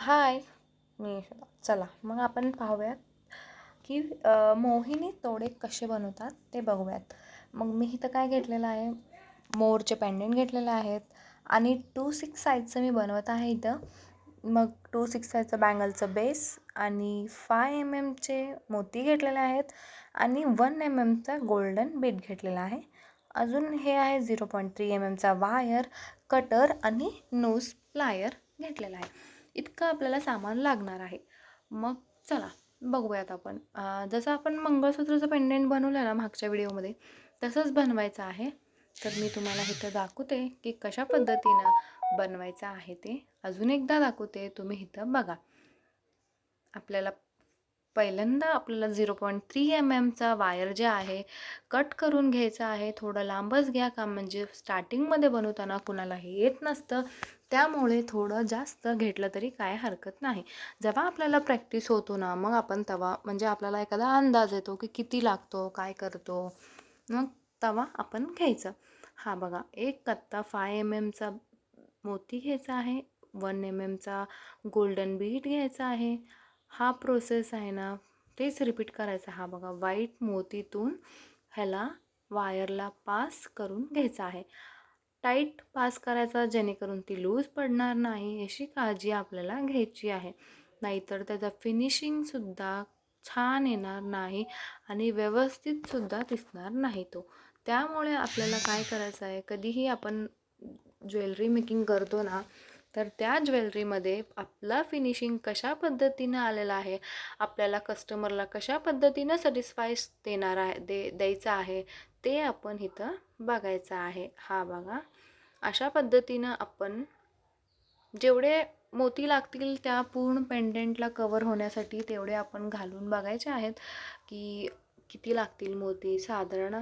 हाय. मी चला मग आपण पाहूयात की मोहिनी तोडे कसे बनवतात ते बघूयात. मग मी इथं काय घेतलेलं आहे? मोरचे पेंडेंट घेतलेले आहेत आणि टू सिक्स साईजचं मी बनवत आहे इथं. मग टू सिक्स साईजचं बँगलचं बेस आणि फाय एम एमचे मोती घेतलेले आहेत आणि वन एम एमचा गोल्डन बीट घेतलेला आहे. अजून हे आहे झिरो पॉईंट थ्री एम एमचा वायर कटर आणि नोज प्लायर घेतलेला आहे. इतकं आपल्याला सामान लागणार आहे. मग चला बघूयात आपण. जसं आपण मंगळसूत्राचं पेंडेंट बनवलं ना मागच्या व्हिडिओमध्ये तसंच बनवायचं आहे. तर मी तुम्हाला इथं दाखवते की कशा पद्धतीनं बनवायचं आहे ते. अजून एकदा दाखवते तुम्ही इथं बघा. आपल्याला पहिल्यांदा आपल्याला झिरो पॉईंट थ्री एम एमचा वायर जे आहे कट करून घ्यायचा आहे. थोडं लांबच घ्या का म्हणजे स्टार्टिंगमध्ये बनवताना कुणाला हे येत नसतं. त्यामुळे थोडं जास्त घेतलं तरी काय हरकत नाही. जेव्हा आपल्याला प्रॅक्टिस होतो ना मग आपण तवा म्हणजे आपल्याला एखादा अंदाज येतो की किती लागतो काय करतो मग तवा आपण घ्यायचं. हा बघा एक कत्ता फाय एम एमचा मोती घ्यायचा आहे वन एम एमचा गोल्डन बीट घ्यायचा आहे. हा प्रोसेस आहे ना तेच रिपीट करायचा. हा बघा वाईट मोतीतून ह्याला वायरला पास करून घ्यायचा आहे. टाईट पास करायचा जेणेकरून ती लूज पडणार नाही अशी काळजी आपल्याला घ्यायची आहे. नाहीतर त्याचा फिनिशिंगसुद्धा छान येणार नाही आणि व्यवस्थितसुद्धा दिसणार नाही तो. त्यामुळे आपल्याला काय करायचं आहे कधीही आपण ज्वेलरी मेकिंग करतो ना तर त्या ज्वेलरीमध्ये आपला फिनिशिंग कशा पद्धतीनं आलेला आहे आपल्याला कस्टमरला कशा पद्धतीनं सॅटिस्फाय देणार आहे दे द्यायचं आहे ते आपण इथं बघायचं आहे हा बघा. अशा पद्धतीनं आपण जेवढे मोती लागतील त्या पूर्ण पेंडेंटला कवर होण्यासाठी तेवढे आपण घालून बघायचे आहेत की किती लागतील मोती. साधारण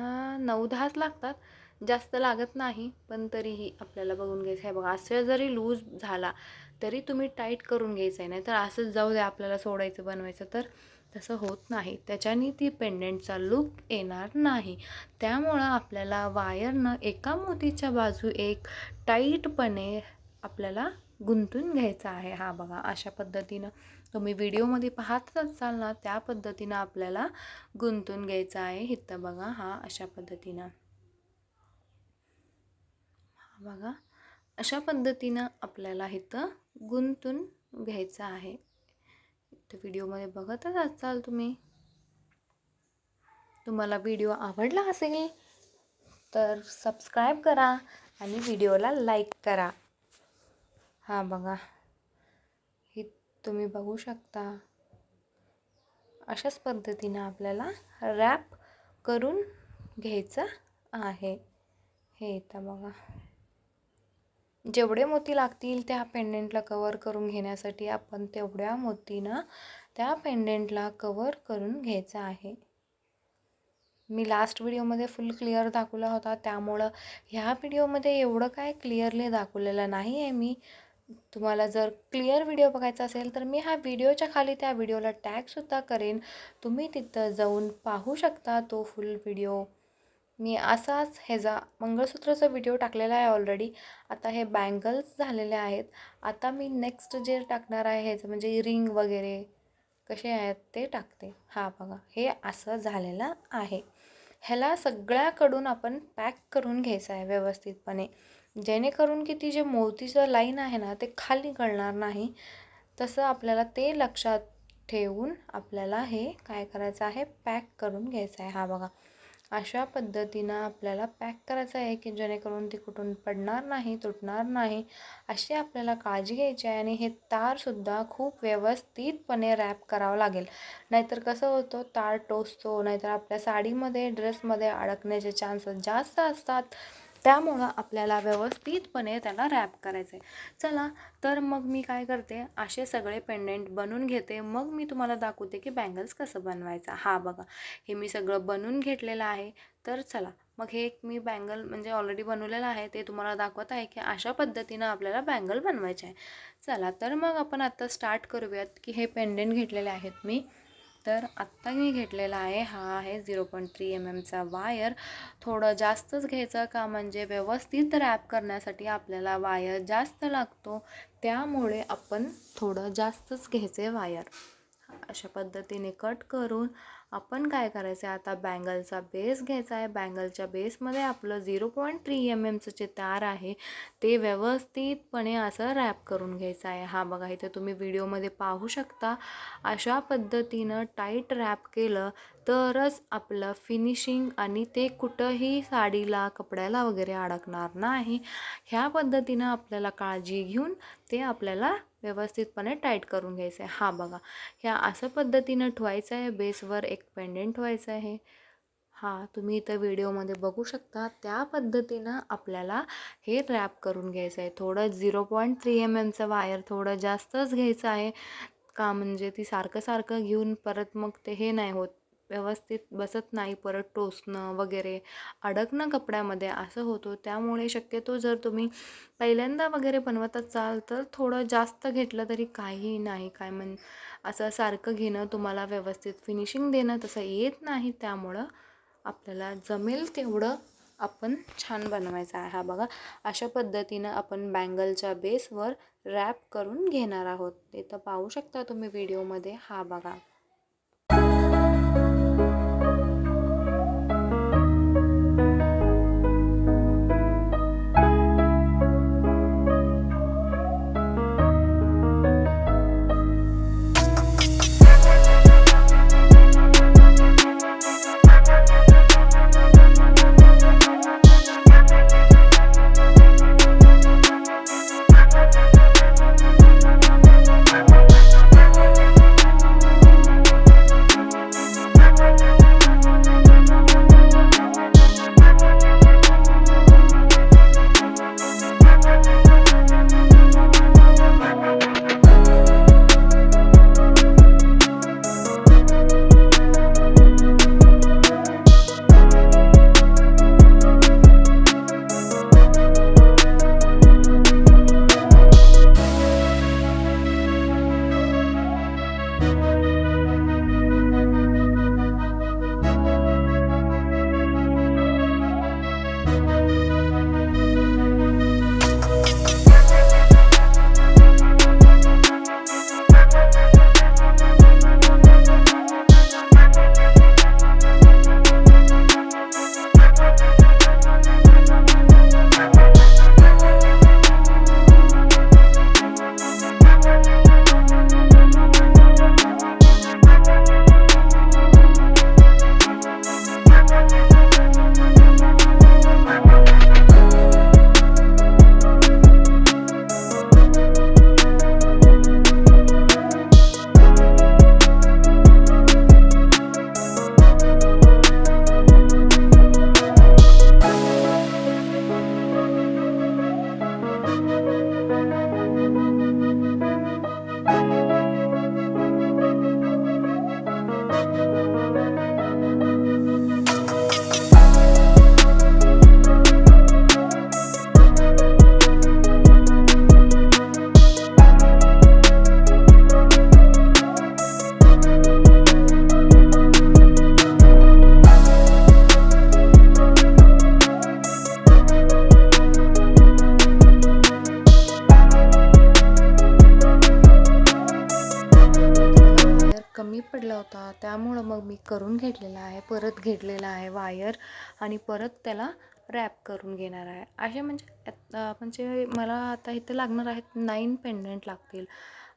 नऊ दहाच लागतात. जास्त लागत नाही पण तरीही आपल्याला बघून घ्यायचं आहे. बघा असं जरी लूज झाला तरी तुम्ही टाईट करून घ्यायचं आहे. नाही तर असंच जाऊ द्या आपल्याला सोडायचं बनवायचं. तर तसं होत नाही. त्याच्याने ती पेंडंटचा लुक येणार नाही. त्यामुळं आपल्याला वायरनं एका मोतीच्या बाजू एक टाईटपणे आपल्याला गुंतून घ्यायचा आहे. हा बघा अशा पद्धतीनं तुम्ही व्हिडिओमध्ये पाहतच असाल ना त्या पद्धतीनं आपल्याला गुंतून घ्यायचं आहे. इथं बघा हा अशा पद्धतीनं. हा बघा अशा पद्धतीनं आपल्याला इथं गुंतून घ्यायचं आहे. तर व्हिडिओमध्ये बघतच असाल तुम्ही. तुम्हाला व्हिडिओ आवडला असेल तर सबस्क्राईब करा आणि व्हिडिओला लाईक करा. हा बघा. ही तुम्ही बघू शकता. अशाच पद्धतीनं आपल्याला रॅप करून घ्यायचं आहे. हे येतं बघा. जेवढे मोती लागतील त्या पेंडेंटला कवर करून घेण्यासाठी आपण तेवढ्या मोतीनं त्या पेंडेंटला कवर करून घ्यायचं आहे. मी लास्ट व्हिडिओमध्ये फुल क्लिअर दाखवला होता त्यामुळं ह्या व्हिडिओमध्ये एवढं काय क्लिअरली दाखवलेलं नाही आहे मी. तुम्हाला जर क्लिअर व्हिडिओ बघायचा असेल तर मी ह्या व्हिडिओच्या खाली त्या व्हिडिओला टॅगसुद्धा करेन. तुम्ही तिथं जाऊन पाहू शकता तो फुल व्हिडिओ मी असाच ह्याचा मंगळसूत्राचा व्हिडिओ टाकलेला आहे ऑलरेडी आता हे बँगल्स झालेले आहेत. आता मी नेक्स्ट जे टाकणार आहे ह्याचं म्हणजे रिंग वगैरे कसे आहेत ते टाकते. हा बघा हे असं झालेलं आहे. ह्याला सगळ्याकडून आपण पॅक करून घ्यायचं आहे व्यवस्थितपणे. जेणेकरून की ती जे मोतीचं लाईन आहे ना ते खाली कळणार नाही. तसं आपल्याला ते लक्षात ठेवून आपल्याला हे काय करायचं आहे पॅक करून घ्यायचं आहे. हा बघा अशा पद्धतीनं आपल्याला पॅक करायचं आहे की जेणेकरून ती कुठून पडणार नाही तुटणार नाही अशी आपल्याला काळजी घ्यायची आहे आणि हे तारसुद्धा खूप व्यवस्थितपणे रॅप करावं लागेल. नाहीतर कसं होतं तार टोचतो नाहीतर आपल्या साडीमध्ये ड्रेसमध्ये अडकण्याचे चान्सेस जास्त असतात. त्यामुळं आपल्याला व्यवस्थितपणे त्याला रॅप करायचं आहे चला तर मग मी काय करते असे सगळे पेंडेंट बनवून घेते. मग मी तुम्हाला दाखवते की बँगल्स कसं बनवायचं. हा बघा हे मी सगळं बनवून घेतलेलं आहे. तर चला मग हे एक मी बँगल म्हणजे ऑलरेडी बनवलेलं आहे. ते तुम्हाला दाखवत आहे की अशा पद्धतीनं आपल्याला बँगल बनवायचे आहे. चला तर मग आपण आत्ता स्टार्ट करूयात की हे पेंडेंट घेतलेले आहेत मी. तर आत्ता मी घेतलेला आहे हा आहे झिरो पॉईंट थ्री एम एमचा वायर. थोडं जास्तच घ्यायचं का? म्हणजे व्यवस्थित रॅप करण्यासाठी आपल्याला वायर जास्त लागतो. त्यामुळे आपण थोडं जास्तच घ्यायचे वायर. अशा पद्धतीने कट करून आपण काय करायचं आहे? आता बँगलचा बेस घ्यायचा आहे. बँगलच्या बेसमध्ये आपलं झिरो पॉईंट थ्री एम एमचं जे तार आहे ते व्यवस्थितपणे असं रॅप करून घ्यायचं आहे. हा बघा इथे तुम्ही व्हिडिओमध्ये पाहू शकता. अशा पद्धतीनं टाईट रॅप केलं तरच आपलं फिनिशिंग आणि ते कुठंही साडीला कपड्याला वगैरे अडकणार नाही. ह्या पद्धतीनं आपल्याला काळजी घेऊन ते आपल्याला व्यवस्थितपणे टाईट करून घ्यायचं आहे. हा बघा. ह्या असं पद्धतीनं ठेवायचं आहे. बेसवर एक पेंडेंट ठेवायचं आहे. हा तुम्ही इथं व्हिडिओमध्ये बघू शकता. त्या पद्धतीनं आपल्याला हे रॅप करून घ्यायचं आहे. थोडं झिरो पॉईंट थ्री एम एमचं वायर थोडं जास्तच घ्यायचं आहे. का म्हणजे ती सारखं सारखं घेऊन परत मग ते हे नाही होत. व्यवस्थित बसत नाही परत टोचणं वगैरे अडकणं कपड्यामध्ये असं होतो. त्यामुळे शक्यतो जर तुम्ही पहिल्यांदा वगैरे बनवत असाल तर थोडं जास्त घेतलं तरी काही नाही. काय म्हण असं सारखं घेणं तुम्हाला व्यवस्थित फिनिशिंग देणं तसं येत नाही. त्यामुळं आपल्याला जमेल तेवढं आपण छान बनवायचं आहे. हा बघा अशा पद्धतीनं आपण बँगलच्या बेसवर रॅप करून घेणार आहोत. ते तर पाहू शकता तुम्ही व्हिडिओमध्ये हा बघा. करून घेतलेला आहे परत घेतलेला आहे वायर आणि परत त्याला रॅप करून घेणार आहे. असे म्हणजे म्हणजे मला आता इथे लागणार आहेत नाईन पेंडंट लागतील.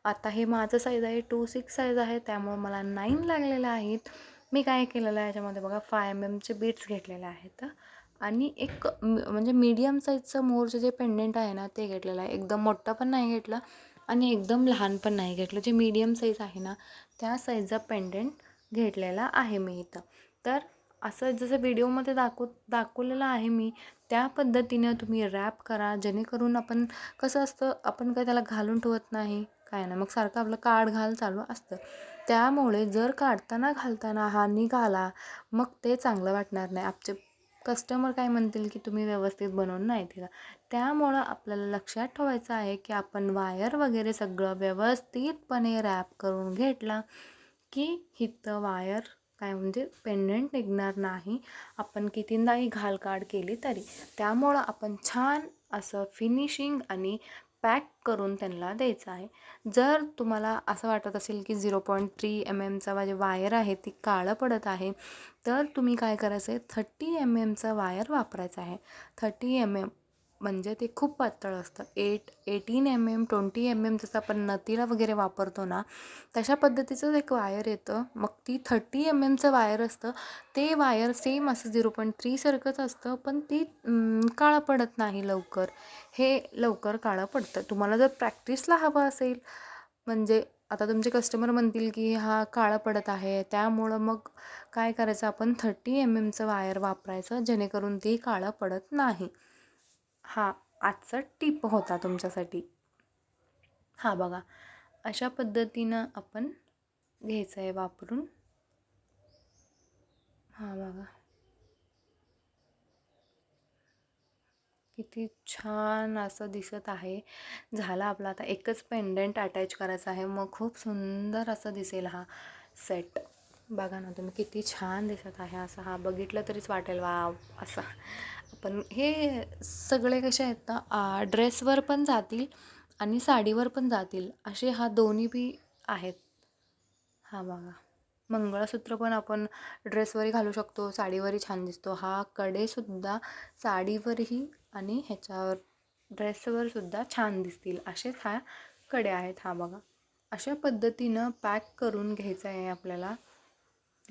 आता हे माझं साईज आहे टू सिक्स साईज आहे त्यामुळं मला नाईन लागलेलं आहेत. मी काय केलेलं आहे याच्यामध्ये बघा फाय एम एमचे बीट्स घेतलेले आहेत. आणि एक म्हणजे मीडियम साईजचं मोरचं जे पेंडेंट आहे ना ते घेतलेलं आहे. एकदम मोठं पण नाही घेतलं आणि एकदम लहान पण नाही घेतलं. जे मीडियम साईज आहे ना त्या साईजचा पेंडेंट घेतलेला आहे मी इथं. तर असं जसं व्हिडिओमध्ये दाखव दाखवलेलं आहे मी त्या पद्धतीनं तुम्ही रॅप करा जेणेकरून आपण कसं असतं आपण काय त्याला घालून ठेवत नाही काय ना मग सारखं आपलं काढ घाल चालू असतं. त्यामुळे जर काढताना घालताना हा निघाला मग ते चांगलं वाटणार नाही. आपचे कस्टमर काय म्हणतील की तुम्ही व्यवस्थित बनवून नाही दिला. त्यामुळं आपल्याला लक्षात ठेवायचं आहे की आपण वायर वगैरे सगळं व्यवस्थितपणे रॅप करून घेतला की हिथं वायर काय म्हणजे पेंडंट निघणार नाही. आपण कितींदाही घालकाड केली तरी. त्यामुळं आपण छान असं फिनिशिंग आणि पॅक करून त्यांना द्यायचं आहे. जर तुम्हाला असं वाटत असेल की झिरो पॉईंट थ्री एम एमचा माझे वायर आहे ती काळं पडत आहे तर तुम्ही काय करायचं आहे थर्टी एम एमचा वायर वापरायचा आहे. थर्टी एम एम म्हणजे ते खूप पातळ असतं. Eight eighteen M M twenty M M जसं आपण नतीला वगैरे वापरतो ना तशा पद्धतीचंच एक वायर येतं. मग ती थर्टी एम एमचं वायर असतं. ते वायर सेम असं झिरो पॉईंट थ्रीसारखंच असतं पण ती काळं पडत नाही लवकर. हे लवकर काळं पडतं. तुम्हाला जर प्रॅक्टिसला हवं असेल म्हणजे आता तुमचे कस्टमर म्हणतील की हा काळं पडत आहे त्यामुळं मग काय करायचं? आपण थर्टी एम एमचं वायर वापरायचं जेणेकरून ती काळं पडत नाही. हा आजचा टिप होता तुमच्यासाठी. हा बघा अशा पद्धतीनं आपण घ्यायचं आहे वापरून. हा बघा. किती छान असं दिसत आहे. झाला आपला आता एकच पेंडंट अटॅच करायचं आहे. मग खूप सुंदर असं दिसेल हा सेट बघा ना तुम्ही किती छान दिसत आहे असं. हा बघितलं तरीच वाटेल. वा असं. पण हे सगळे कसे आहेत ना ड्रेसवर पण जातील आणि साडीवर पण जातील असे हा दोन्ही बी आहेत. हा बघा. मंगळसूत्र पण आपण ड्रेसवरही घालू शकतो साडीवरही छान दिसतो. हा कडेसुद्धा साडीवरही आणि ह्याच्यावर ड्रेसवरसुद्धा छान दिसतील. असेच हा कडे आहेत हा बघा. अशा पद्धतीनं पॅक करून घ्यायचं आहे आपल्याला.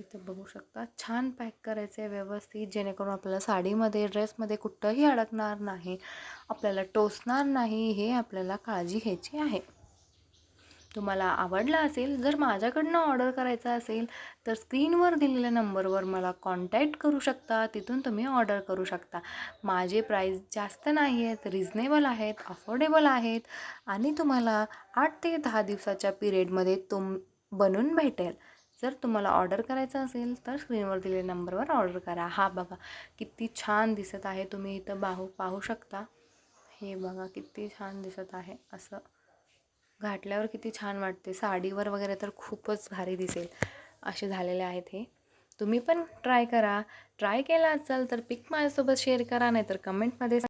तिथे बघू शकता. छान पॅक करायचं आहे व्यवस्थित जेणेकरून आपल्याला साडीमध्ये ड्रेसमध्ये कुठंही अडकणार नाही आपल्याला टोचणार नाही हे आपल्याला काळजी घ्यायची आहे. तुम्हाला आवडला असेल जर माझ्याकडनं ऑर्डर करायचं असेल तर स्क्रीनवर दिलेल्या नंबरवर मला कॉन्टॅक्ट करू शकता तिथून तुम्ही ऑर्डर करू शकता. माझे प्राईस जास्त नाही आहेत रिजनेबल आहेत अफोर्डेबल आहेत आणि तुम्हाला आठ ते दहा दिवसाच्या पिरियडमध्ये तुम बनून भेटेल. जर तुम्हाला ऑर्डर करायचं असेल तर स्क्रीनवर दिलेल्या नंबरवर ऑर्डर करा. हा बघा किती छान दिसत आहे. तुम्ही इथं बाहू पाहू शकता. हे बघा किती छान दिसत आहे. असं घातल्यावर किती छान वाटते. साडीवर वगैरे तर खूपच भारी दिसेल. असे झालेले आहेत हे. तुम्ही पण ट्राय करा. ट्राय केला असाल तर पिक माझ्यासोबत शेअर करा नाही तर कमेंटमध्ये